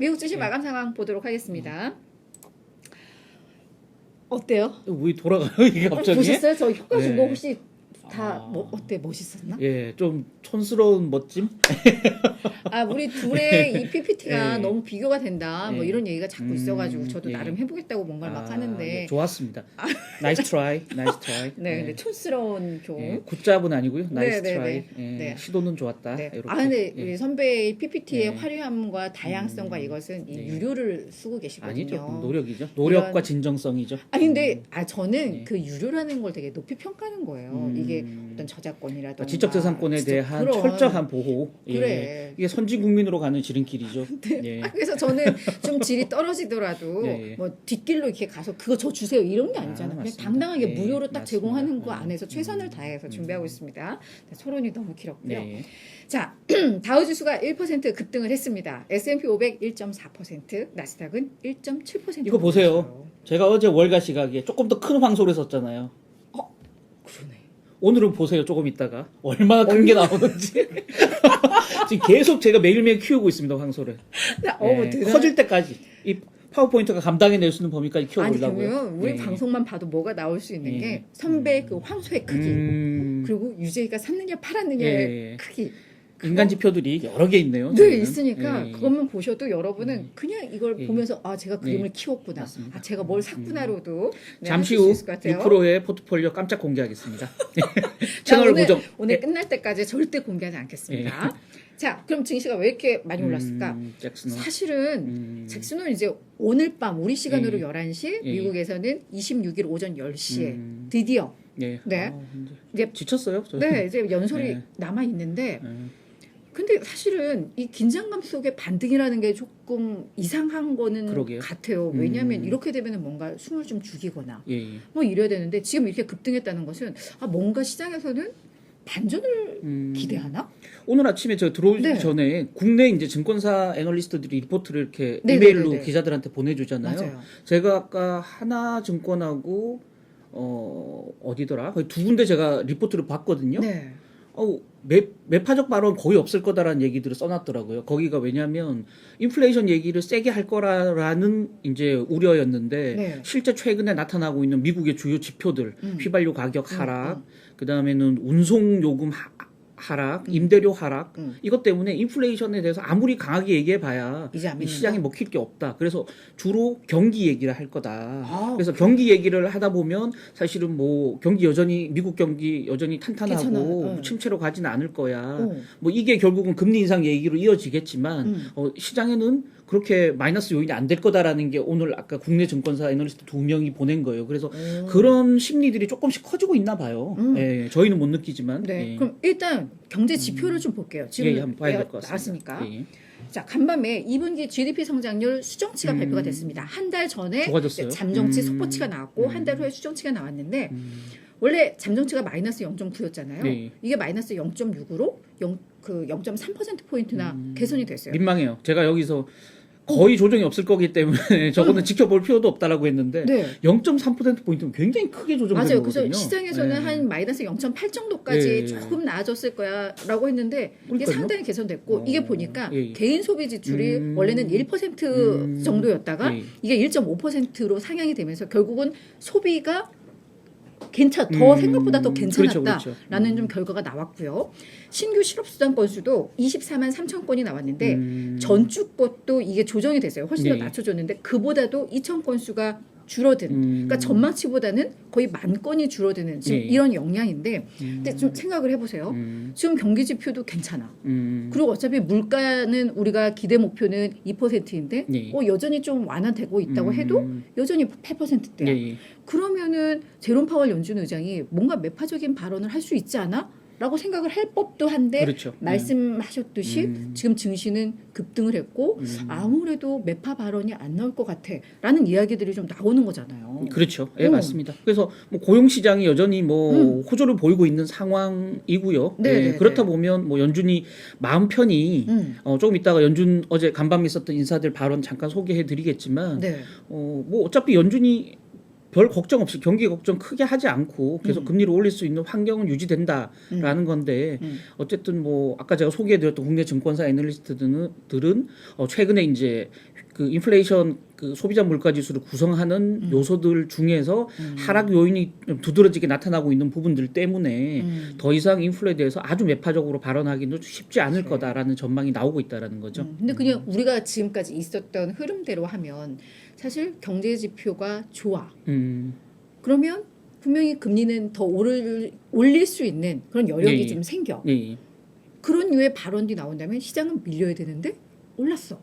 미국 주식 예. 마감 상황 보도록 하겠습니다. 어때요? 왜 돌아가요 이게 갑자기? 보셨어요? 저 효과 준 거 네. 혹시 다 아. 뭐, 어때 멋있었나? 예, 좀 촌스러운 멋짐. 아 우리 둘의 이 PPT가 예. 너무 비교가 된다. 뭐 예. 이런 얘기가 자꾸 음, 있어가지고 저도 예. 나름 해보겠다고 뭔가를 막 아, 하는데 예, 좋았습니다. 나이스 트라이, 나이스 트라이. 네, 근데 촌스러운 좀. 예, 굿잡은 아니고요. 나이스 네, 네, 트라이. 네. 예, 네. 시도는 좋았다. 네. 이렇게. 아 근데 예. 우리 선배의 PPT의 예. 화려함과 다양성과 음, 이것은 이 네. 유료를 쓰고 계시거든요. 아니죠. 노력이죠. 노력과 이런- 진정성이죠. 아 근데 아 저는 네. 그 유료라는 걸 되게 높이 평가하는 거예요. 음. 이게 어떤 저작권이라든가 그러니까 지적 재산권에 지적- 대한 그런- 철저한 보호. 예. 그래. 이게 선진 국민으로 가는 지름길이죠. 예. 아, 그래서 저는 좀 질이 떨어지더라도 예, 예. 뭐 뒷길로 이렇게 가서 그거 저 주세요 이런 게 아, 아니잖아요. 그냥 맞습니다. 당당하게 예, 무료로 딱 맞습니다. 제공하는 거 음. 안에서 최선을 음. 다해서 음. 준비하고 있습니다. 네, 토론이 너무 길었고요. 예. 자, 다우 지수가 1% 급등을 했습니다. S&P 500 1.4%, 나스닥은 1.7% 이거 보세요. 제가 어제 월가 시각에 조금 더 큰 황소를 썼잖아요. 오늘은 보세요. 조금 있다가 얼마나 큰 게 나오는지. 지금 계속 제가 매일매일 키우고 있습니다. 황소를. 나, 어우, 예, 대단. 커질 때까지 이 파워포인트가 감당해낼 수 있는 범위까지 아니 키워보려고요. 그러면 우리 예. 방송만 봐도 뭐가 나올 수 있는 예. 게 선배의 그 황소의 크기 음, 그리고 유재이가 샀느냐 팔았느냐의 예, 예. 크기 인간 지표들이 여러 개 있네요. 네 저희는. 있으니까 예, 그것만 보셔도 여러분은 예. 그냥 이걸 예. 보면서 아 제가 그림을 네. 키웠구나 맞습니다. 아 제가 뭘 샀구나로도 네, 잠시 후 있을 것 같아요. 6%의 포트폴리오 깜짝 공개하겠습니다. 자, 채널 오늘, 고정. 오늘 네. 끝날 때까지 절대 공개하지 않겠습니다. 자 그럼 증시가 왜 이렇게 많이 올랐을까? 음. 사실은 음, 잭슨은 이제 오늘 밤 우리 시간으로 예. 11시 예. 미국에서는 26일 오전 10시에 음, 드디어 예. 네. 아, 이제 지쳤어요. 저. 네 이제 연설이 네. 남아 있는데 예. 근데 사실은 이 긴장감 속의 반등이라는 게 조금 이상한 거는 그러게요. 같아요. 왜냐하면 음. 이렇게 되면 뭔가 숨을 좀 죽이거나 예, 예. 뭐 이래야 되는데 지금 이렇게 급등했다는 것은 아 뭔가 시장에서는 반전을 음, 기대하나? 오늘 아침에 저 들어오기 네. 전에 국내 이제 증권사 애널리스트들이 리포트를 이렇게 네, 이메일로 네, 네, 네. 기자들한테 보내주잖아요. 맞아요. 제가 아까 하나증권하고 어 어디더라? 거의 두 군데 제가 리포트를 봤거든요. 네. 어, 매, 매파적 발언 거의 없을 거다라는 얘기들을 써놨더라고요. 거기가 왜냐하면 인플레이션 얘기를 세게 할 거라는 이제 우려였는데 네. 실제 최근에 나타나고 있는 미국의 주요 지표들 음. 휘발유 가격 하락, 음, 그 다음에는 운송 요금 하, 하락, 임대료 하락 음. 이것 때문에 인플레이션에 대해서 아무리 강하게 얘기해봐야 이제 안이 믿는다. 시장에 먹힐 게 없다. 그래서 주로 경기 얘기를 할 거다. 아, 그래서 경기 얘기를 하다 보면 사실은 뭐 경기 여전히 미국 경기 여전히 탄탄하고 괜찮아요. 뭐 응. 침체로 가지는 않을 거야. 어. 뭐 이게 결국은 금리 인상 얘기로 이어지겠지만 음. 어, 시장에는 그렇게 마이너스 요인이 안 될 거다라는 게 오늘 아까 국내 증권사 애널리스트 두 명이 보낸 거예요. 그래서 음. 그런 심리들이 조금씩 커지고 있나 봐요. 음. 예, 저희는 못 느끼지만. 네. 예. 그럼 일단 경제 지표를 좀 볼게요. 지금 예, 한번 봐야 될 것 같습니다. 나왔으니까. 예. 자, 간밤에 2분기 GDP 성장률 수정치가 음. 발표가 됐습니다. 한 달 전에 좋아졌어요. 잠정치 음. 속보치가 나왔고 음. 한달 후에 수정치가 나왔는데 음. 원래 잠정치가 마이너스 0.9였잖아요. 네. 이게 마이너스 0.6으로 0, 그 0.3% 포인트나 음. 개선이 됐어요. 민망해요. 제가 여기서 거의 조정이 없을 거기 때문에 저거는 지켜볼 필요도 없다라고 했는데 음. 네. 0.3% 포인트는 굉장히 크게 조정된 맞아요. 거거든요. 그래서 시장에서는 네. 한 마이너스 0.8 정도까지 예, 예. 조금 나아졌을 거야라고 했는데 이게 그러니까요. 상당히 개선됐고 어, 이게 보니까 예, 예. 개인 소비 지출이 음. 원래는 1% 음. 정도였다가 예. 이게 1.5%로 상향이 되면서 결국은 소비가 괜찮 더 음, 생각보다 더 그렇죠, 괜찮았다라는 그렇죠. 음. 좀 결과가 나왔고요. 신규 실업 수당 건수도 24만 3천 건이 나왔는데 음. 전주 것도 이게 조정이 됐어요. 훨씬 더 네. 낮춰졌는데 그보다도 2천 건수가 줄어든. 음. 그러니까 전망치보다는 거의 만 건이 줄어드는 지금 네. 이런 영향인데, 음. 근데 좀 생각을 해보세요. 음. 지금 경기 지표도 괜찮아. 음. 그리고 어차피 물가는 우리가 기대 목표는 2%인데, 네. 어, 여전히 좀 완화되고 있다고 해도 음. 여전히 8%대야. 예, 예. 그러면은 제롬 파월 연준 의장이 뭔가 매파적인 발언을 할 수 있지 않아? 라고 생각을 할 법도 한데 그렇죠. 말씀하셨듯이 음. 지금 증시는 급등을 했고 음. 아무래도 매파 발언이 안 나올 것 같아 라는 이야기들이 좀 나오는 거잖아요. 그렇죠. 예, 어. 맞습니다. 그래서 뭐 고용 시장이 여전히 뭐 음. 호조를 보이고 있는 상황이고요. 네, 예, 네, 그렇다 네. 보면 뭐 연준이 마음 편히 음. 어, 조금 이따가 연준 어제 간밤에 있었던 인사들 발언 잠깐 소개해 드리겠지만 네. 어, 뭐 어차피 연준이 별 걱정 없이 경기 걱정 크게 하지 않고 계속 음. 금리를 올릴 수 있는 환경은 유지된다라는 건데 음. 어쨌든 뭐 아까 제가 소개해드렸던 국내 증권사 애널리스트들은 들은 어 최근에 이제 그 인플레이션 그 소비자 물가 지수를 구성하는 음. 요소들 중에서 하락 요인이 좀 두드러지게 나타나고 있는 부분들 때문에 음. 더 이상 인플레에 대해서 아주 매파적으로 발언하기는 쉽지 않을 그래. 거다라는 전망이 나오고 있다라는 거죠. 음, 근데 그냥 우리가 지금까지 있었던 흐름대로 하면 사실 경제 지표가 좋아. 음, 그러면 분명히 금리는 더 오를, 올릴 수 있는 그런 여력이 예, 예. 좀 생겨. 예, 예. 그런 류의 발언이 나온다면 시장은 밀려야 되는데 올랐어.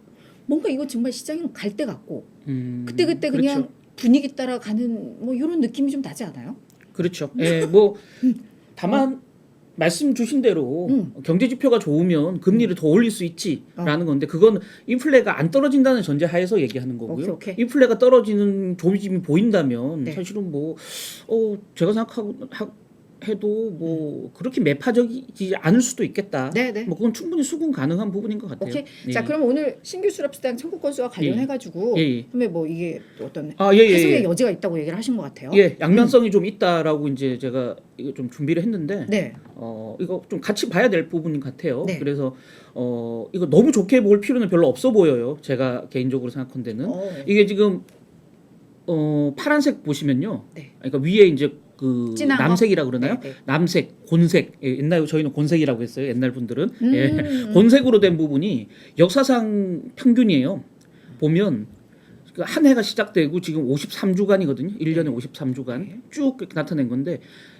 뭔가 이거 정말 시장은 갈때 같고 음, 그때 그때 그냥 그렇죠. 분위기 따라 가는 뭐 이런 느낌이 좀 나지 않아요? 그렇죠. 예, 뭐 다만 말씀 주신 대로 음. 경제 지표가 좋으면 금리를 더 올릴 수 있지라는 건데 그건 인플레가 안 떨어진다는 전제 하에서 얘기하는 거고요. 오케이, 오케이. 인플레가 떨어지는 조짐이 보인다면 네. 사실은 뭐 어, 제가 생각하고 하, 해도 뭐 그렇게 매파적이지 않을 수도 있겠다. 네, 네. 뭐 그건 충분히 수긍 가능한 부분인 것 같아요. 오케이. 예. 자, 그럼 오늘 신규 수납수당 청구 건수와 관련해 가지고 예, 예. 그러면 뭐 이게 또 어떤 아, 예, 예, 해석의 예. 여지가 있다고 얘기를 하신 것 같아요. 예, 양면성이 좀 있다라고 이제 제가 이거 좀 준비를 했는데 네. 어 이거 좀 같이 봐야 될 부분 같아요. 네. 그래서 어 이거 너무 좋게 볼 필요는 별로 없어 보여요. 제가 개인적으로 생각한데는 어. 이게 지금 어 파란색 보시면요. 네. 그러니까 위에 이제 그? 남색이라 그러나요? 네, 네. 남색, 곤색. 예, 옛날 저희는 곤색이라고 했어요. 옛날 분들은 음. 예. 곤색으로 된 부분이 역사상 평균이에요. 보면 그한 해가 시작되고 지금 53주간이거든요. 1년에 53주간 네. 쭉 나타낸 건데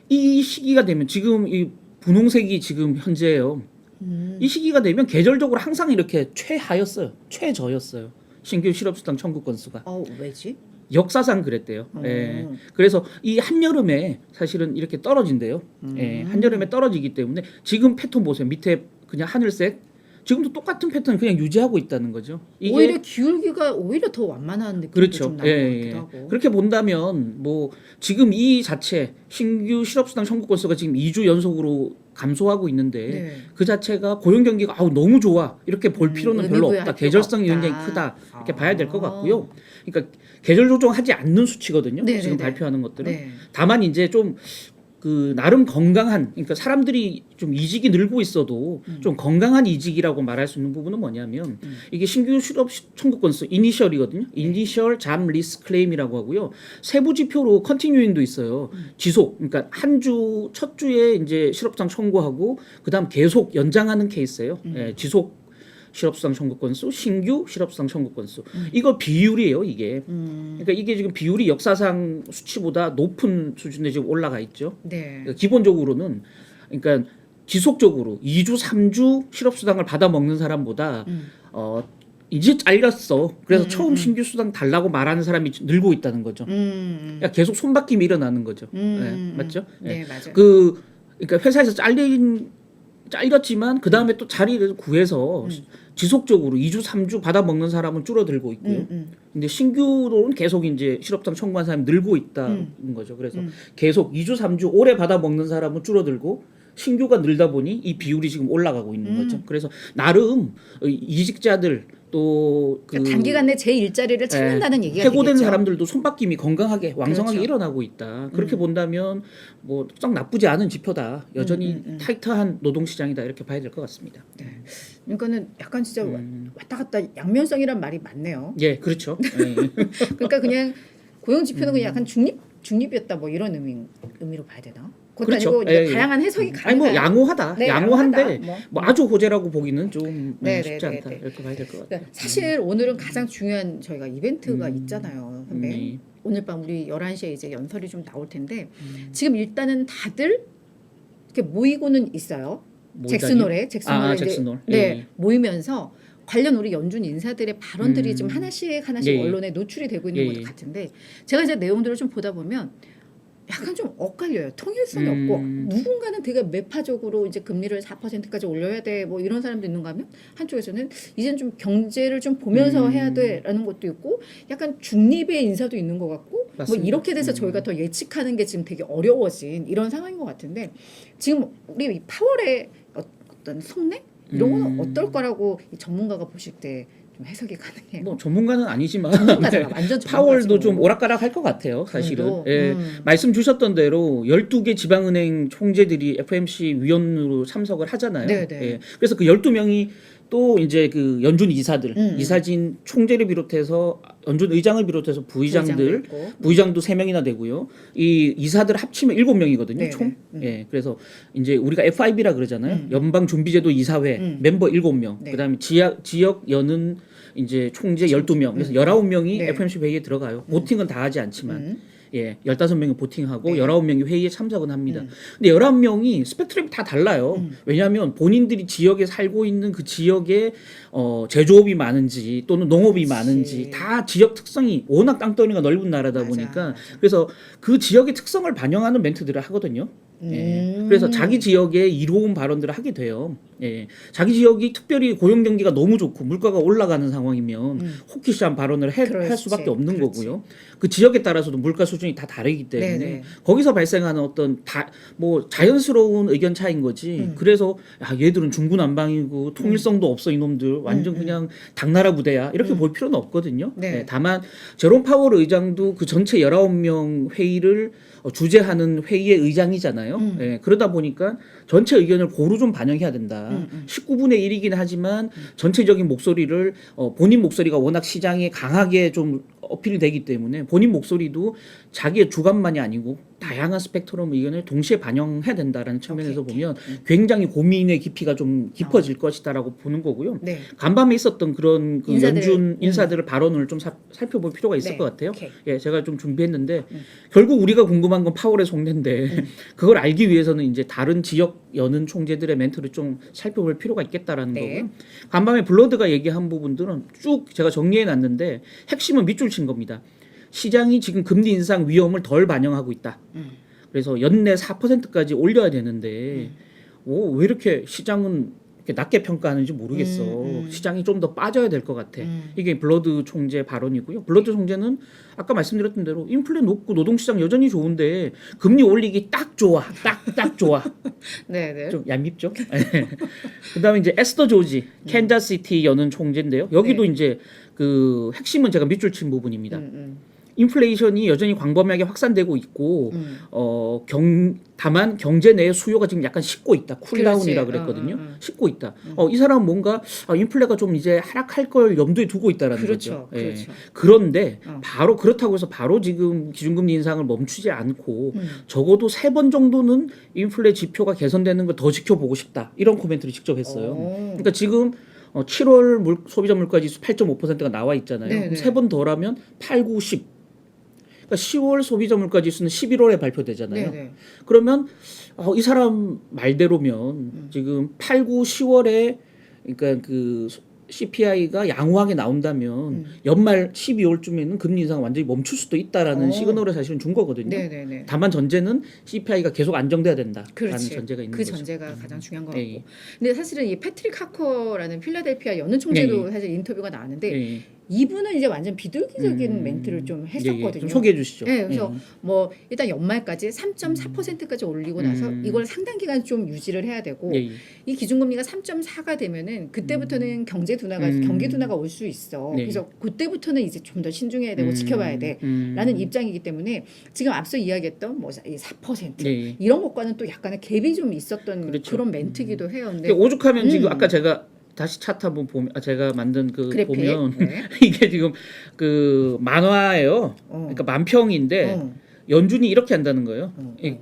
이 시기가 되면 지금 이 분홍색이 지금 현재예요. 음. 이 시기가 되면 계절적으로 항상 이렇게 최하였어요. 최저였어요. 신규 실업수당 청구 건수가 어, 왜지? 역사상 그랬대요. 어. 예. 그래서 이 한여름에 사실은 이렇게 떨어진대요. 음. 예. 한여름에 떨어지기 때문에 지금 패턴 보세요. 밑에 그냥 하늘색 지금도 똑같은 패턴 그냥 유지하고 있다는 거죠. 오히려 기울기가 오히려 더 완만한 느낌도 그렇죠. 좀 나는 예, 것 예. 같기도 하고. 그렇게 본다면 뭐 지금 이 자체 신규 실업수당 청구 건수가 지금 2주 연속으로 감소하고 있는데 네. 그 자체가 고용 경기가 아우 너무 좋아 이렇게 볼 음, 필요는 별로 없다. 계절성이 없다. 굉장히 크다 이렇게 아. 봐야 될 것 같고요. 그러니까 계절 조정하지 않는 수치거든요. 네, 지금 네, 네. 발표하는 것들은 네. 다만 이제 좀 그 나름 건강한 그러니까 사람들이 좀 이직이 늘고 있어도 음. 좀 건강한 이직이라고 말할 수 있는 부분은 뭐냐면 이게 신규 실업 시- 청구 건수 이니셜이거든요. 네. 이니셜 잠 리스 클레임이라고 하고요. 세부 지표로 컨티뉴잉도 있어요. 음. 지속 그러니까 한 주 첫 주에 이제 실업장 청구하고 그다음 계속 연장하는 케이스예요. 음. 예, 지속 실업수당 청구 건수, 신규 실업수당 청구 건수. 음. 이거 비율이에요, 이게. 그러니까 이게 지금 비율이 역사상 수치보다 높은 수준에 지금 올라가 있죠. 네. 그러니까 기본적으로는 그러니까 지속적으로 2주, 3주 실업수당을 받아 먹는 사람보다 음. 어 이제 잘렸어. 그래서 음, 처음 음. 신규 수당 달라고 말하는 사람이 늘고 있다는 거죠. 음. 그러니까 계속 손바뀜이 일어나는 거죠. 음. 네, 음. 맞죠? 네, 맞아요. 그 그러니까 회사에서 잘린 잘렸지만 그 다음에 또 자리를 구해서 음. 지속적으로 2주, 3주 받아 먹는 사람은 줄어들고 있고요. 음, 음. 근데 신규로는 계속 이제 실업장 청구한 사람이 늘고 있다는 거죠. 그래서 음. 계속 2주, 3주 오래 받아 먹는 사람은 줄어들고 신규가 늘다 보니 이 비율이 지금 올라가고 있는 음. 거죠. 그래서 나름 이직자들 또 그 그러니까 단기간 내제 일자리를 찾는다는 얘기가 해고된 되겠죠. 사람들도 손바뀜이 건강하게 왕성하게 그렇죠. 일어나고 있다. 그렇게 본다면 뭐 썩 나쁘지 않은 지표다. 여전히 음, 음, 음. 타이트한 노동 시장이다 이렇게 봐야 될 것 같습니다. 그러니까는 약간 진짜 음. 왔다 갔다 양면성이란 말이 많네요. 예, 그렇죠. 예. 그러니까 그냥 고용 지표는 음. 그냥 약간 중립 중립이었다 뭐 이런 의미 의미로 봐야 되나? 그것도 그렇죠. 아니고 이제 예, 예. 다양한 해석이 아니 뭐. 양호하다. 네, 양호한데 양호하다. 뭐. 뭐 아주 호재라고 보기는 좀 네, 음, 네, 쉽지 네, 않다 네. 이렇게 봐야 될 것 같아요. 그러니까 사실 오늘은 가장 중요한 저희가 이벤트가 음. 있잖아요, 선배. 네. 오늘 밤 우리 11시에 이제 연설이 좀 나올 텐데 음. 지금 일단은 다들 이렇게 모이고는 있어요. 뭐 잭슨홀에 잭슨홀에 아, 이제 잭슨홀. 네 예. 모이면서 관련 우리 연준 인사들의 발언들이 음. 좀 하나씩 하나씩 예, 예. 언론에 노출이 되고 있는 예, 것 예. 같은데 제가 이제 내용들을 좀 보다 보면 약간 좀 엇갈려요. 통일성이 음. 없고 누군가는 되게 매파적으로 이제 금리를 4%까지 올려야 돼 뭐 이런 사람도 있는가 하면 한쪽에서는 이제는 좀 경제를 좀 보면서 음. 해야 돼라는 것도 있고 약간 중립의 인사도 있는 것 같고 뭐 맞습니다. 이렇게 돼서 음. 저희가 더 예측하는 게 지금 되게 어려워진 이런 상황인 것 같은데 지금 우리 이 파월의 어- 어떤 속내 이런 거는 음. 어떨 거라고 이 전문가가 보실 때 좀 해석이 가능해요. 뭐 전문가는 아니지만 전문가잖아, 네. 완전 파월도 전문가죠. 좀 오락가락 할 것 같아요, 사실은. 예. 음. 말씀 주셨던 대로 12개 지방은행 총재들이 FMC 위원으로 참석을 하잖아요. 네, 네. 예. 그래서 그 12명이 또 이제 그 연준 이사들, 음. 이사진 총재를 비롯해서 연준 의장을 비롯해서 부의장들, 부의장도 세 명이나 되고요. 이 이사들 합치면 일곱 명이거든요. 네네. 총. 음. 예. 그래서 이제 우리가 FIB라 그러잖아요. 음. 연방 준비제도 이사회 음. 멤버 일곱 명. 네. 그다음에 지역 지역 여는 이제 총재 열두 명. 그래서 열아홉 명이 네. FMC 회의에 들어가요. 보팅은 다 하지 않지만. 음. 예, 15명이 보팅하고 네. 19명이 회의에 참석은 합니다. 음. 근데 19명이 스펙트럼이 다 달라요. 음. 왜냐하면 본인들이 지역에 살고 있는 그 지역에 어, 제조업이 많은지 또는 농업이 그렇지. 많은지 다 지역 특성이 워낙 땅덩이가 넓은 나라다 맞아, 보니까 맞아. 그래서 그 지역의 특성을 반영하는 멘트들을 하거든요. 예. 음. 그래서 자기 지역에 이로운 발언들을 하게 돼요. 예. 자기 지역이 특별히 고용 경기가 너무 좋고 물가가 올라가는 상황이면 음. 호키시한 발언을 해- 할 그렇지. 수밖에 없는 그렇지. 거고요. 그 지역에 따라서도 물가 수준이 다 다르기 때문에 네네. 거기서 발생하는 어떤 다 뭐 자연스러운 의견 차인 거지. 음. 그래서 야 얘들은 중구난방이고 통일성도 없어 이놈들 완전 음, 음. 그냥 당나라 부대야 이렇게 음. 볼 필요는 없거든요. 네. 예, 다만 제롬 파월 의장도 그 전체 19명 회의를 어, 주재하는 회의의 의장이잖아요. 음. 예, 그 러다 보니까 전체 의견을 고루 좀 반영해야 된다. 음, 음. 19분의 1이긴 하지만 전체적인 목소리를 어, 본인 목소리가 워낙 시장에 강하게 좀 어필이 되기 때문에 본인 목소리도 자기의 주관만이 아니고 다양한 스펙트럼 의견을 동시에 반영해야 된다라는 측면에서 오케이, 보면 굉장히 고민의 깊이가 좀 깊어질 것이다라고 보는 거고요. 네. 간밤에 있었던 그런 그 인사들, 연준 음. 인사들의 발언을 좀 사- 살펴볼 필요가 있을 네. 것 같아요. 오케이. 예, 제가 좀 준비했는데 음. 결국 우리가 궁금한 건 파월의 속내인데 그걸 알기 위해서는 이제 다른 지역 여는 총재들의 멘트를 좀 살펴볼 필요가 있겠다라는 네. 거고요. 간밤에 블러드가 얘기한 부분들은 쭉 제가 정리해 놨는데 핵심은 밑줄 친 겁니다. 시장이 지금 금리 인상 위험을 덜 반영하고 있다. 음. 그래서 연내 4%까지 올려야 되는데 오, 왜 이렇게 시장은 낮게 평가하는지 모르겠어. 음, 음. 시장이 좀 더 빠져야 될 것 같아. 음. 이게 블러드 총재 발언이고요. 블러드 총재는 아까 말씀드렸던 대로 인플레 높고 노동시장 여전히 좋은데 금리 올리기 딱 좋아. 딱 딱 좋아. 네, 네. 좀 얄밉죠. 그 다음에 이제 에스더 조지 캔자시티 여는 총재인데요. 여기도 이제 그 핵심은 제가 밑줄 친 부분입니다. 음, 음. 인플레이션이 여전히 광범위하게 확산되고 있고 음. 어, 경 다만 경제 내 수요가 지금 약간 식고 있다. 쿨다운이라. 그랬거든요. 어, 어, 어. 식고 있다. 어, 이 사람은 뭔가 아, 인플레가 좀 이제 하락할 걸 염두에 두고 있다라는 그렇죠. 거죠. 예. 그렇죠. 그런데 어. 바로 그렇다고 해서 바로 지금 기준금리 인상을 멈추지 않고 음. 적어도 세 번 정도는 인플레 지표가 개선되는 걸 더 지켜보고 싶다. 이런 코멘트를 직접 했어요. 오. 그러니까 지금 어, 7월 물, 소비자 물가 지수 8.5%가 나와 있잖아요. 네, 네. 세번 더라면 8, 9, 10. 그러니까 10월 소비자 물가 지수는 11월에 발표되잖아요. 네, 네. 그러면 어, 이 사람 말대로면 음. 지금 8, 9, 10월에 그러니까 그 CPI가 양호하게 나온다면 음. 연말 12월쯤에는 금리 인상 완전히 멈출 수도 있다라는 어. 시그널을 사실은 준 거거든요. 네, 네, 네. 다만 전제는 CPI가 계속 안정돼야 된다라는 그렇지. 전제가 있는 그 거죠. 전제가 가장 중요한 것 예, 같고. 예. 근데 사실은 이 패트릭 하커라는 필라델피아 여는 총재도 예, 사실 인터뷰가 나왔는데 예, 예. 이분은 이제 완전 비둘기적인 음. 멘트를 좀 예, 예. 했었거든요. 좀 소개해 주시죠. 네, 그래서 예. 뭐 일단 연말까지 3.4%까지 올리고 나서 음. 이걸 상당 기간 좀 유지를 해야 되고 예, 예. 이 기준금리가 3.4가 되면은 그때부터는 경제 둔화가 음. 경기 둔화가 올 수 있어. 네. 그래서 그때부터는 이제 좀 더 신중해야 되고 음, 지켜봐야 돼. 음. 라는 입장이기 때문에 지금 앞서 이야기했던 뭐4% 예, 예. 이런 것과는 또 약간의 갭이 좀 있었던 그 그렇죠. 런 멘트기도 해요. 근데 근데 오죽하면 지금 음. 아까 제가 다시 차트 한번 보면 아, 제가 만든 그 그래픽 보면 네. 이게 지금 그 만화예요. 어. 그러니까 만평인데 어, 연준이 이렇게 한다는 거예요. 어, 이,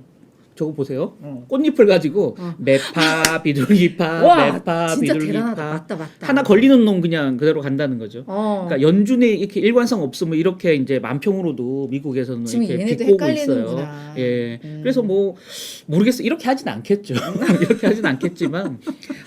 저거 보세요. 어. 꽃잎을 가지고 어. 매파, 비둘기파, 와 매파, 진짜 비둘기파 대단하다. 맞다 맞다. 하나 걸리는 놈 그냥 그대로 간다는 거죠. 어. 그러니까 연준에 이렇게 일관성 없으면 이렇게 이제 만평으로도 미국에서는 지금 이렇게 얘네도 비꼬고 있어요. 헷갈리는구나. 예. 음. 그래서 뭐 모르겠어 이렇게 하진 않겠죠. 이렇게 하진 않겠지만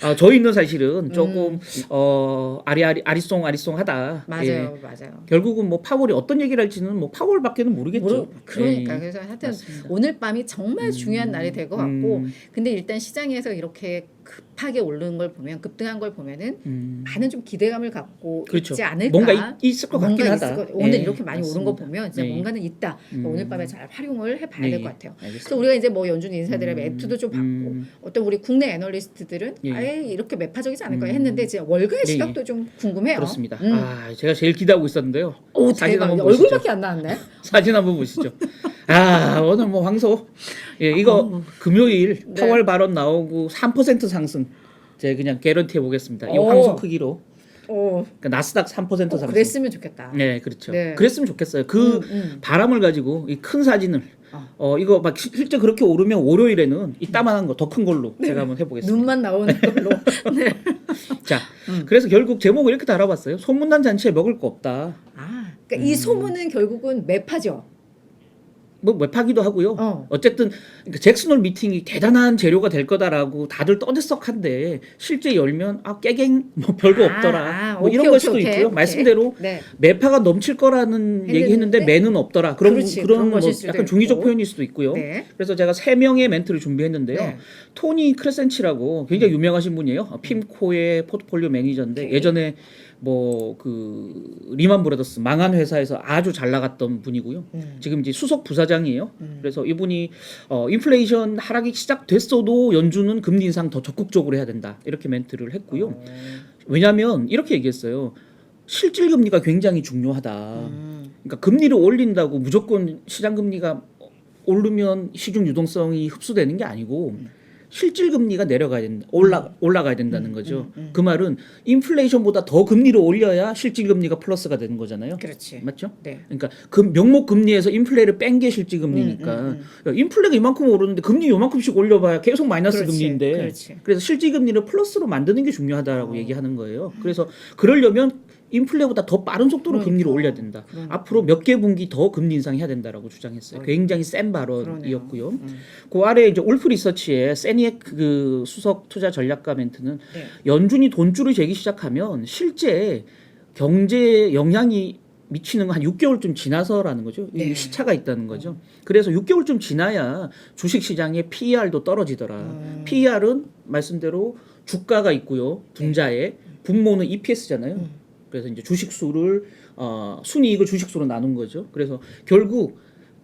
아, 저희는 사실은 조금 음. 어 아리아리 아리송 아리송하다. 맞아요, 예. 맞아요. 결국은 뭐 파월이 어떤 얘기를 할지는 뭐 파월밖에는 모르겠죠. 모르, 그러니까 예. 그래서 하여튼 맞습니다. 오늘 밤이 정말 중요한 날이 될 것 같고 음, 근데 일단 시장에서 이렇게 급하게 오르는 걸 보면 급등한 걸 보면은 음. 많은 좀 기대감을 갖고 그렇죠. 있지 않을까 뭔가 있, 있을 것 같긴 뭔가 하다. 것, 오늘 예, 이렇게 많이 오른 거 맞습니다. 보면 진짜 네. 뭔가는 있다 음. 오늘 밤에 잘 활용을 해봐야 네, 될것 같아요 알겠습니다. 그래서 우리가 이제 뭐 연준 인사들의 음, 매투도 좀 받고 음. 어떤 우리 국내 애널리스트들은 예. 아예 이렇게 매파적이지 않을 거야 음. 했는데 진짜 월가의 예, 시각도 좀 궁금해요 그렇습니다. 음. 아, 제가 제일 기대하고 있었는데요. 오 사진 대박 한번 보시죠. 얼굴밖에 안 나왔네 사진 한번 보시죠. 아, 오늘 뭐 황소. 예, 이거 어우. 금요일 네. 파월 발언 나오고 3% 상승. 제가 그냥 개런티 해 보겠습니다. 이 오. 황소 크기로 어, 그러니까 나스닥 3% 어, 상승. 그랬으면 좋겠다. 네, 그렇죠. 네. 그랬으면 좋겠어요. 그 음, 음. 바람을 가지고 이 큰 사진을 어. 어 이거 막 시- 실제 그렇게 오르면 월요일에는 이따만한 거 더 큰 걸로 제가 한번 해보겠습니다. 눈만 나오는 걸로. 네. 자, 음. 그래서 결국 제목을 이렇게 달아봤어요. 소문난 잔치에 먹을 거 없다. 아, 그러니까 이 소문은 결국은 매파죠. 뭐 외파기도 하고요. 어. 어쨌든 그러니까 잭슨홀 미팅이 대단한 재료가 될 거다라고 다들 떠들썩한데 실제 열면 아 깨갱 뭐 별거 아, 없더라 아, 뭐 이런 오케이, 걸 오케이, 수도 오케이, 있고요 오케이. 말씀대로 네. 매파가 넘칠 거라는 얘기했는데 매는 없더라 그런 그렇지, 그런 그런 뭐 것일 수도 약간 중의적 있고. 표현일 수도 있고요 네. 그래서 제가 세 명의 멘트를 준비했는데요 네. 토니 크레센치라고 굉장히 유명하신 분이에요 어, 핌코의 포트폴리오 매니저인데 오케이. 예전에 뭐 그 리만 브라더스 망한 회사에서 아주 잘 나갔던 분이고요 음. 지금 이제 수석 부사장이에요. 음. 그래서 이분이 어, 인플레이션 하락이 시작됐어도 연준은 금리 인상 더 적극적으로 해야 된다 이렇게 멘트를 했고요. 어. 왜냐하면 이렇게 얘기했어요. 실질 금리가 굉장히 중요하다. 음. 그러니까 금리를 올린다고 무조건 시장 금리가 오르면 시중 유동성이 흡수되는 게 아니고 실질 금리가 내려가야 된다. 올라 올라가야 된다는 거죠. 음, 음. 그 말은 인플레이션보다 더 금리를 올려야 실질 금리가 플러스가 되는 거잖아요. 그렇지. 맞죠? 네. 그러니까 그 명목 금리에서 인플레를 뺀 게 실질 금리니까 음, 음, 야, 인플레가 이만큼 오르는데 금리 요만큼씩 올려봐야 계속 마이너스 그렇지, 금리인데 그렇지. 그래서 실질 금리를 플러스로 만드는 게 중요하다라고 어. 얘기하는 거예요. 그래서 그러려면 인플레보다 더 빠른 속도로 그러니까. 금리를 올려야 된다. 그러니까. 앞으로 몇 개 분기 더 금리 인상해야 된다라고 주장했어요. 어. 굉장히 센. 발언이었고요. 음. 그 아래 이제 올프 리서치의 세니액 그 수석 투자 전략가 멘트는 네. 연준이 돈줄을 재기 시작하면 실제 경제에 영향이 미치는 건 한 6개월쯤 지나서라는 거죠. 이 네. 시차가 있다는 거죠. 그래서 6개월쯤 지나야 주식 시장의 PER도 떨어지더라. 음. PER은 말씀대로 주가가 있고요. 분자에 분모는 EPS잖아요. 음. 그래서 이제 주식 수를 어, 순이익을 주식 수로 나눈 거죠. 그래서 결국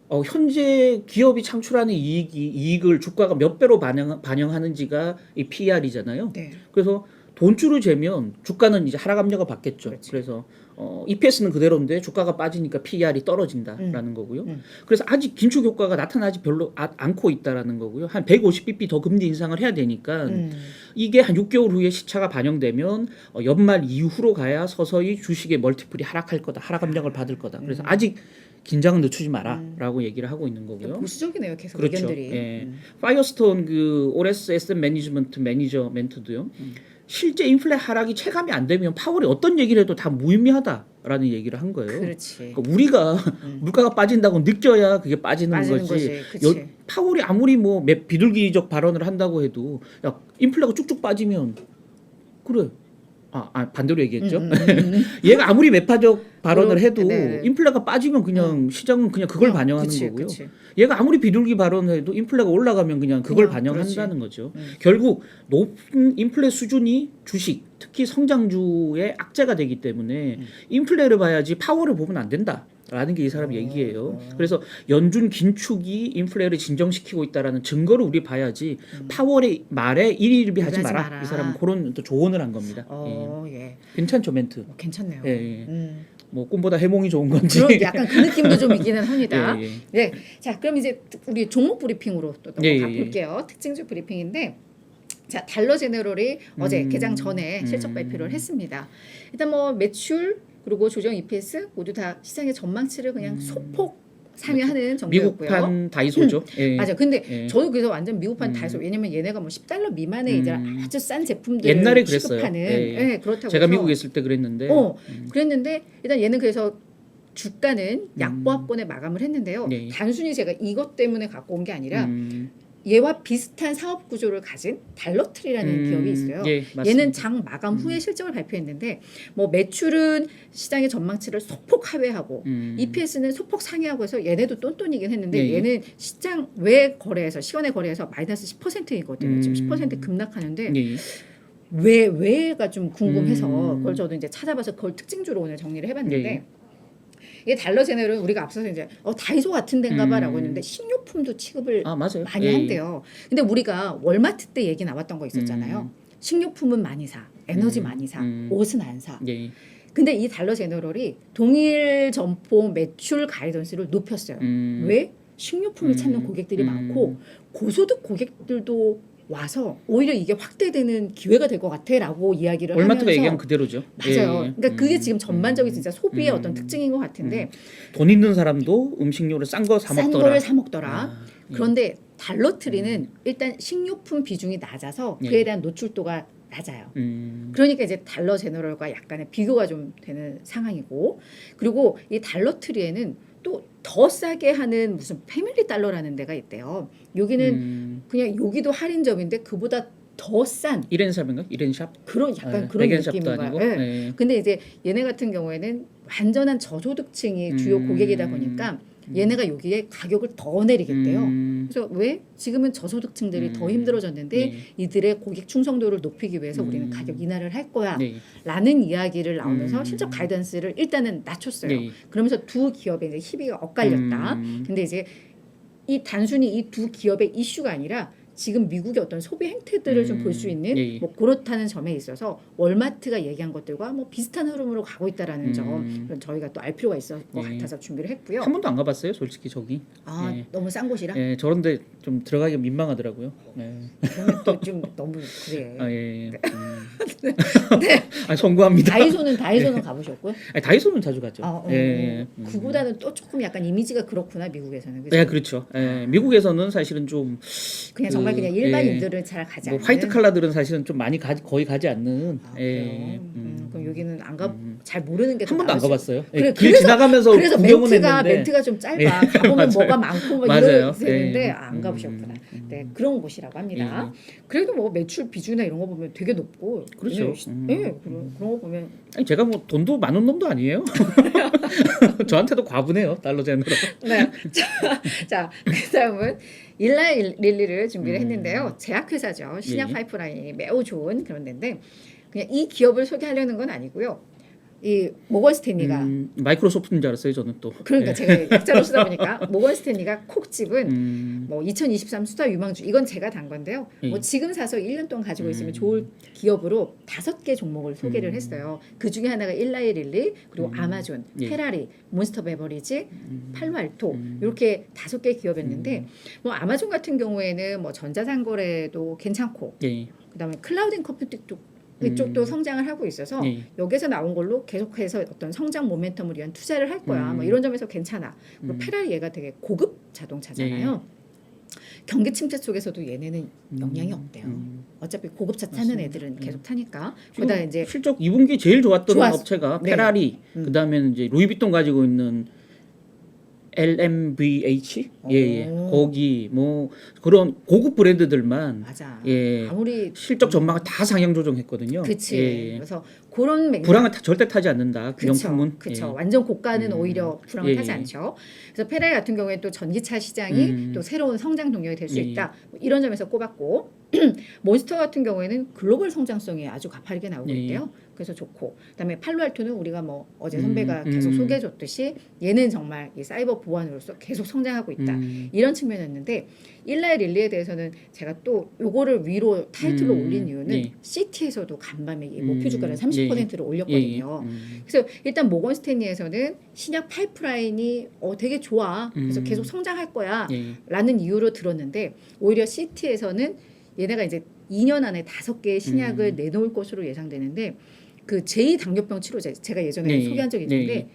어, 현재 기업이 창출하는 이익이 이익을 주가가 몇 배로 반영, 반영하는지가 이 PER이잖아요. 네. 그래서 돈줄을 재면 주가는 이제 하락 압력을 받겠죠. 그렇지. 그래서 어, EPS는 그대로인데 주가가 빠지니까 PER이 떨어진다라는 거고요. 음. 그래서 아직 긴축 효과가 나타나지 별로 아- 않고 있다라는 거고요. 한 150bp 더 금리 인상을 해야 되니까 음. 이게 한 6개월 후에 시차가 반영되면 어, 연말 이후로 가야 서서히 주식의 멀티플이 하락할 거다. 하락 압력을 받을 거다. 그래서 음. 아직 긴장은 늦추지 마라라고 얘기를 하고 있는 거고요. 보수적이네요. 계속 그렇죠. 의견들이. 예. 음. 파이어스톤 그 오레스 에셋 매니지먼트 매니저 멘트도요. 음. 실제 인플레 하락이 체감이 안 되면 파월이 어떤 얘기를 해도 다 무의미하다라는 얘기를 한 거예요. 그렇지. 그러니까 우리가 물가가 빠진다고 느껴야 그게 빠지는, 빠지는 거지. 거지. 여- 파월이 아무리 뭐 매- 비둘기적 발언을 한다고 해도 야 인플레가 쭉쭉 빠지면 그래. 아, 아 반대로 얘기했죠. 음, 음, 음, 음. 얘가 아무리 매파적 발언을 그럼- 해도 네. 인플레가 빠지면 그냥 시장은 그냥 그걸 어, 반영하는 그치, 거고요. 그치. 얘가 아무리 비둘기 발언을 해도 인플레가 올라가면 그냥 그걸 그냥 반영한다는 거죠. 음. 결국 높은 인플레 수준이 주식, 특히 성장주의 악재가 되기 때문에 음. 인플레를 봐야지 파워를 보면 안 된다 라는 게 이 사람 얘기예요. 그래서 연준 긴축이 인플레를 진정시키고 있다라는 증거를 우리 봐야지 파월의 말에 일일비하지 하지 마라. 마라. 이 사람은 그런 또 조언을 한 겁니다. 어, 예. 예. 괜찮죠 멘트. 어, 괜찮네요. 예, 예. 음. 뭐 꿈보다 해몽이 좋은 건지. 그런 약간 그 느낌도 좀 있기는 합니다. 예, 예. 네. 자, 그럼 이제 우리 종목 브리핑으로 또 넘어가 예, 예, 예. 볼게요. 특징주 브리핑인데 자, 달러 제네럴이 어제 음, 개장 전에 실적 음. 발표를 했습니다. 일단 뭐 매출 그리고 조정 EPS 모두 다 시장의 전망치를 그냥 소폭 상회하는 정도였고요. 미국판 다이소죠. 예. 맞아. 근데 예. 저도 그래서 완전 미국판 음. 다해서 왜냐면 얘네가 뭐 10달러 미만의 이제 음. 아주 싼 제품들을 옛날에 그랬어요. 취급하는 예, 예. 예, 그렇다고 제가 미국에 있을 때 그랬는데 어, 그랬는데 일단 얘는 그래서 주가는 음. 약보합권에 마감을 했는데요. 네. 단순히 제가 이것 때문에 갖고 온 게 아니라 음, 얘와 비슷한 사업 구조를 가진 달러트리라는 음, 기업이 있어요. 예. 음. 얘는 장 마감 후에 실적을 발표했는데 뭐 매출은 시장의 전망치를 소폭 하회하고 음. EPS는 소폭 상회하고 해서 얘네도 똔똔이긴 했는데 예, 예. 얘는 시장 외 거래에서 시간외 거래에서 마이너스 10%이거든요. 지금 음. 10% 급락하는데 예, 예. 왜 왜가 좀 궁금해서 음. 그걸 저도 이제 찾아봐서 그걸 특징주로 오늘 정리를 해봤는데 예. 이게 달러 제네럴은 우리가 앞서서 이제 어 다이소 같은 데인가봐라고 음. 했는데 식료품도 취급을 아 맞아요. 많이 예, 예. 한대요. 근데 우리가 월마트 때 얘기 나왔던 거 있었잖아요. 식료품은 많이 사, 에너지 음. 많이 사, 음. 옷은 안 사. 예. 근데 이 달러 제너럴이 동일 점포 매출 가이던스를 높였어요. 음. 왜? 식료품을 음. 찾는 고객들이 음. 많고 고소득 고객들도 와서 오히려 이게 확대되는 기회가 될 것 같아라고 이야기를 월마트가 하면서 얘기한 그대로죠. 맞아요. 예, 예. 그러니까 그게 음. 지금 전반적인 진짜 소비의 음. 어떤 특징인 것 같은데 돈 있는 사람도 음식료를 싼 거사싼 먹더라. 거를 사 먹더라. 아, 예. 그런데 달러트리는 일단 식료품 비중이 낮아서 예. 그에 대한 노출도가 낮아요. 음. 그러니까 이제 달러 제너럴과 약간의 비교가 좀 되는 상황이고 그리고 이 달러 트리에는 또 더 싸게 하는 무슨 패밀리 달러라는 데가 있대요. 여기는 음. 그냥 여기도 할인점인데 그보다 더 싼 이렌샵인가? 이렌샵? 그런 약간 예, 그런 느낌인 거야. 아니고. 예. 예. 근데 이제 얘네 같은 경우에는 완전한 저소득층이 주요 음. 고객이다 보니까 얘네가 여기에 가격을 더 내리겠대요. 음. 그래서 왜 지금은 저소득층들이 더 음. 힘들어졌는데 네. 이들의 고객 충성도를 높이기 위해서 우리는 음. 가격 인하를 할 거야. 네. 라는 이야기를 나오면서 음. 실적 가이던스를 일단은 낮췄어요. 네. 그러면서 두 기업의 이제 희비가 엇갈렸다. 음. 근데 이제 이 단순히 이 두 기업의 이슈가 아니라 지금 미국의 어떤 소비 행태들을 좀 음. 볼수 있는 예, 예. 뭐 그렇다는 점에 있어서 월마트가 얘기한 것들과 뭐 비슷한 흐름으로 가고 있다라는 점 음. 그런 저희가 또 알 필요가 있을 것 예. 같아서 준비를 했고요. 한 번도 안 가봤어요, 솔직히 저기. 아 예. 너무 싼 곳이라 예, 저런데 좀 들어가기 민망하더라고요. 예. 그러면 또좀 너무 그래. 아, 예. 예. 음. 네. 아, 송구합니다. 다이소는 다이소는 가보셨고요? 아니, 다이소는 자주 가죠. 아, 어, 예, 예. 음. 그보다는 또 조금 약간 이미지가 그렇구나 미국에서는. 그죠? 네, 그렇죠. 예, 미국에서는 사실은 좀 그냥 정말 그, 그냥 예. 일반인들은 잘 가지 뭐 않는. 화이트 칼라들은 사실은 좀 많이 가, 거의 가지 않는. 아, 예, 그래요? 음. 음, 그럼 여기는 안 가, 음. 잘 모르는 게한더 번도 안 가봤어요. 예, 그래, 길 그래서- 지나가면서 그래서 구경은 멘트가 했는데. 멘트가 좀 짧아. 예. 가보면 맞아요. 뭐가 많고 막 맞아요. 이러는데 예. 안 가보셨구나. 음, 네 그런 곳이라고 합니다. 예. 그래도 뭐 매출 비중이나 이런 거 보면 되게 높고. 그렇죠. 예, 음. 예, 그런 그런 거 보면 아니, 제가 뭐 돈도 많은 놈도 아니에요. 저한테도 과분해요. 달러 제너럴. 네. 자, 자, 그다음은 일라이 릴리를 준비를 음. 했는데요. 제약회사죠. 신약 예. 파이프라인이 매우 좋은 그런 데인데 그냥 이 기업을 소개하려는 건 아니고요. 이 모건 스탠리가 음, 마이크로소프트인 줄 알았어요, 저는 또. 그러니까 예. 제가 약자로 쓰다 보니까 모건 스탠리가 콕 집은 음, 뭐2023 수다 유망주 이건 제가 단 건데요. 예. 뭐 지금 사서 1년 동안 가지고 있으면 음. 좋을 기업으로 다섯 개 종목을 소개를 음. 했어요. 그 중에 하나가 일라이 릴리 그리고 음. 아마존, 예. 페라리, 몬스터 베버리지, 음. 팔로알토 음. 이렇게 다섯 개 기업이었는데 뭐 아마존 같은 경우에는 뭐 전자상거래도 괜찮고 예. 그다음에 클라우드 앤 컴퓨팅 쪽 음. 이쪽도 성장을 하고 있어서 예. 여기서 나온 걸로 계속해서 어떤 성장 모멘텀을 위한 투자를 할 거야. 음. 뭐 이런 점에서 괜찮아. 그리고 음. 페라리 얘가 되게 고급 자동차잖아요. 경기 침체 속에서도 얘네는 영향이 없대요. 음. 어차피 고급차 타는 맞습니다. 애들은 음. 계속 타니까. 그다음 이제 실적 2분기 제일 좋았던 좋았- 업체가 네. 페라리, 음. 그다음에 이제 루이비통 가지고 있는 LMVH, 예, 예. 오. 거기 뭐 그런 고급 브랜드들만 맞아. 예. 아무리 실적 전망을 다 상향 조정했거든요. 그치. 예, 예. 그래서 그런 맥락 불황은 타- 절대 타지 않는다. 그 명품은. 그쵸. 예. 완전 고가는 음. 오히려 불황을 예, 타지 예. 않죠. 그래서 페라리 같은 경우에 또 전기차 시장이 음. 또 새로운 성장 동력이 될수 예, 있다. 뭐 이런 점에서 꼽았고 몬스터 같은 경우에는 글로벌 성장성이 아주 가파르게 나오고 예, 예. 있대요. 그래서 좋고 그다음에 팔로알토는 우리가 뭐 어제 선배가 음, 계속 음. 소개해줬듯이 얘는 정말 이 사이버 보안으로서 계속 성장하고 있다. 음. 이런 측면이었는데 일라의 릴리에 대해서는 제가 또 요거를 위로 타이틀로 음, 올린 이유는 예. 시티에서도 간밤에 이 음, 목표 주가를 예, 30%를 예, 올렸거든요. 예. 음. 그래서 일단 모건 스탠리에서는 신약 파이프라인이 어 되게 좋아. 그래서 음. 계속 성장할 거야. 예. 라는 이유로 들었는데 오히려 시티에서는 얘네가 이제 2년 안에 다섯 개의 신약을 음. 내놓을 것으로 예상되는데 그 제2 당뇨병 치료제 제가 예전에 네, 소개한 적이 있는데 네.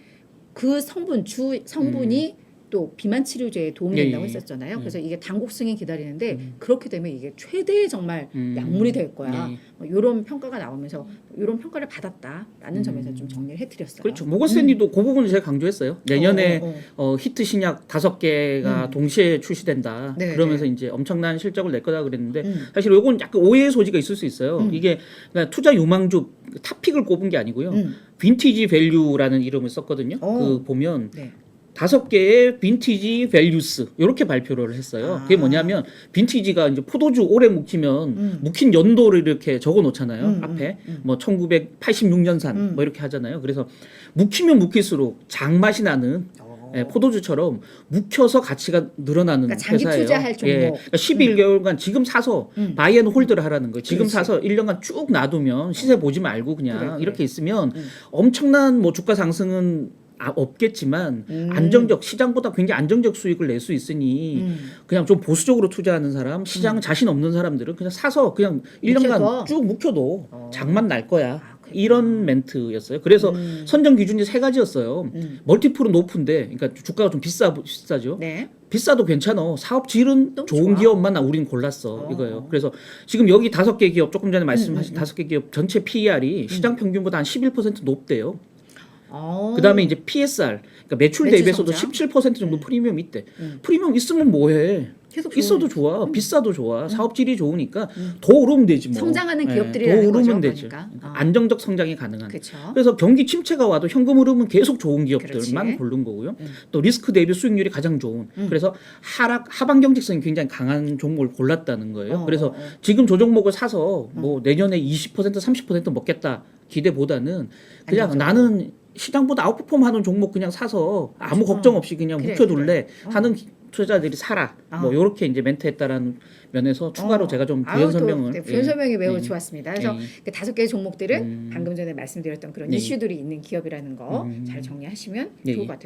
그 성분 주 성분이 또 비만 치료제에 도움이 네, 된다고 네. 했었잖아요. 네. 그래서 이게 당국 승인 기다리는데 음. 그렇게 되면 이게 최대의 정말 음. 약물이 될 거야. 예. 뭐 이런 평가가 나오면서 이런 평가를 받았다라는 음. 점에서 좀 정리를 해드렸어요. 그렇죠. 모건 스탠리도 그 부분을 제가 강조했어요. 내년에 어, 어, 어. 어, 히트 신약 다섯 개가 음. 동시에 출시된다. 네, 그러면서 네. 이제 엄청난 실적을 낼 거다 그랬는데 음. 사실 요건 약간 오해의 소지가 있을 수 있어요. 음. 이게 그러니까 투자 요망주 탑픽을 꼽은 게 아니고요. 음. 빈티지 밸류라는 이름을 썼거든요. 어. 그 보면 네. 다섯 개의 빈티지 밸류스 이렇게 발표를 했어요. 아. 그게 뭐냐면 빈티지가 이제 포도주 오래 묵히면 음. 묵힌 연도를 이렇게 적어 놓잖아요. 음, 앞에 음, 음. 뭐 1986년산 음. 뭐 이렇게 하잖아요. 그래서 묵히면 묵힐수록 장맛이 나는 어. 예, 포도주처럼 묵혀서 가치가 늘어나는 그러니까 장기 회사예요. 투자할 종목. 예, 그러니까 12개월간 지금 사서 음. 바이 앤 홀드를 하라는 거예요. 지금 그렇지. 사서 1년간 쭉 놔두면 시세 보지 말고 그냥 그래, 그래. 이렇게 있으면 음. 엄청난 뭐 주가 상승은 아, 없겠지만 음. 안정적 시장보다 굉장히 안정적 수익을 낼 수 있으니 음. 그냥 좀 보수적으로 투자하는 사람, 시장 자신 없는 사람들은 그냥 사서 그냥 1년간 묵혀둬. 쭉 묵혀도 어. 장만 날 거야. 아. 이런 멘트였어요. 그래서 음. 선정 기준이 세 가지였어요. 음. 멀티플은 높은데, 그러니까 주가가 좀 비싸 비싸죠. 네. 비싸도 괜찮아. 사업 질은 좋은 좋아. 기업만 우리는 골랐어. 어. 이거예요. 그래서 지금 여기 다섯 개 기업 조금 전에 말씀하신 음, 음, 다섯 개 기업 전체 PER이 시장 평균보다 한 11% 높대요. 어. 그다음에 이제 PSR, 그러니까 매출, 매출 대비해서도 성장? 17% 정도 프리미엄 있대. 음. 프리미엄 있으면 뭐해? 계속 있어도 좋아, 비싸도 좋아, 사업 질이 좋으니까 음. 더 오르면 되지 뭐. 성장하는 예, 기업들이라는 더 오르면 되지. 그러니까. 어. 안정적 성장이 가능한. 그렇죠. 그래서 경기 침체가 와도 현금 흐름은 계속 좋은 기업들만 그렇지. 고른 거고요. 음. 또 리스크 대비 수익률이 가장 좋은. 음. 그래서 하락 하방 경직성이 굉장히 강한 종목을 골랐다는 거예요. 어, 그래서 어, 어. 지금 저 종목을 사서 뭐 내년에 20% 30% 먹겠다 기대보다는 그냥 안정적으로. 나는 시장보다 아웃퍼폼 하는 종목 그냥 사서 아무 그렇죠. 걱정 없이 그냥 그래, 묵혀둘래 그래. 어. 하는 기- 투자자들이 사라. 어. 뭐 이렇게 이제 멘트했다라는 면에서 추가로 어. 제가 좀 부연 또, 설명을 네, 부연 예. 설명이 매우 예. 좋았습니다. 그래서 예. 그 다섯 개의 종목들은 음. 방금 전에 말씀드렸던 그런 예. 이슈들이 있는 기업이라는 거 음. 잘 정리하시면 예, 좋을 예. 것 같아요.